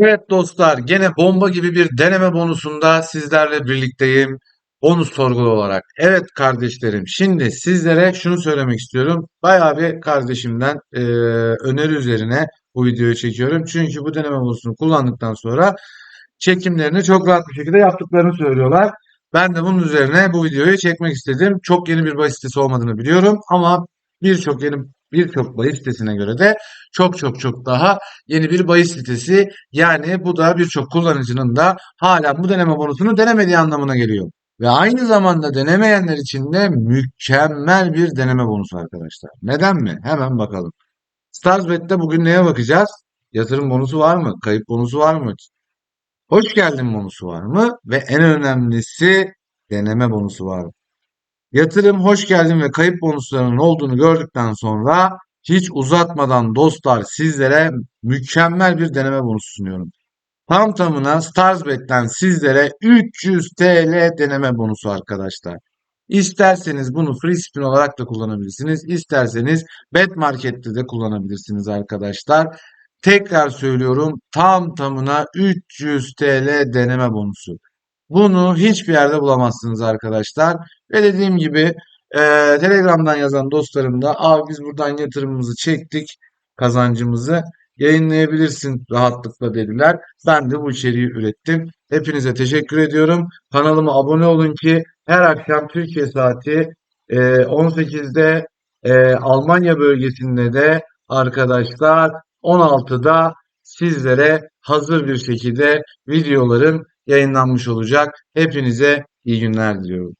Evet dostlar, gene bomba gibi bir deneme bonusunda sizlerle birlikteyim. Bonus sorgulu olarak. Evet kardeşlerim, şimdi sizlere şunu söylemek istiyorum. Bayağı bir kardeşimden eee, öneri üzerine bu videoyu çekiyorum. Çünkü bu deneme bonusunu kullandıktan sonra çekimlerini çok rahat bir şekilde yaptıklarını söylüyorlar. Ben de bunun üzerine bu videoyu çekmek istedim. Çok yeni bir bahis sitesi olmadığını biliyorum ama birçok yeni birçok bahis sitesine göre de çok çok çok daha yeni bir bahis sitesi. Yani bu da birçok kullanıcının da hala bu deneme bonusunu denemediği anlamına geliyor. Ve aynı zamanda denemeyenler için de mükemmel bir deneme bonusu arkadaşlar. Neden mi? Hemen bakalım. Starsbet'te bugün neye bakacağız? Yatırım bonusu var mı? Kayıp bonusu var mı? Hoş geldin bonusu var mı? Ve en önemlisi deneme bonusu var mı? Yatırım, hoş geldin ve kayıp bonuslarının olduğunu gördükten sonra hiç uzatmadan dostlar sizlere mükemmel bir deneme bonusu sunuyorum. Tam tamına Starsbet'ten sizlere 300 TL deneme bonusu arkadaşlar. İsterseniz bunu free spin olarak da kullanabilirsiniz. İsterseniz bet markette de kullanabilirsiniz arkadaşlar. Tekrar söylüyorum tam tamına 300 TL deneme bonusu. Bunu hiçbir yerde bulamazsınız arkadaşlar. Ve dediğim gibi eee, Telegram'dan yazan dostlarım da abi biz buradan yatırımımızı çektik kazancımızı yayınlayabilirsin rahatlıkla dediler. Ben de bu içeriği ürettim. Hepinize teşekkür ediyorum. Kanalıma abone olun ki her akşam Türkiye saati eee, 18'de eee, Almanya bölgesinde de arkadaşlar 16'da sizlere hazır bir şekilde videoların yayınlanmış olacak. Hepinize iyi günler diliyorum.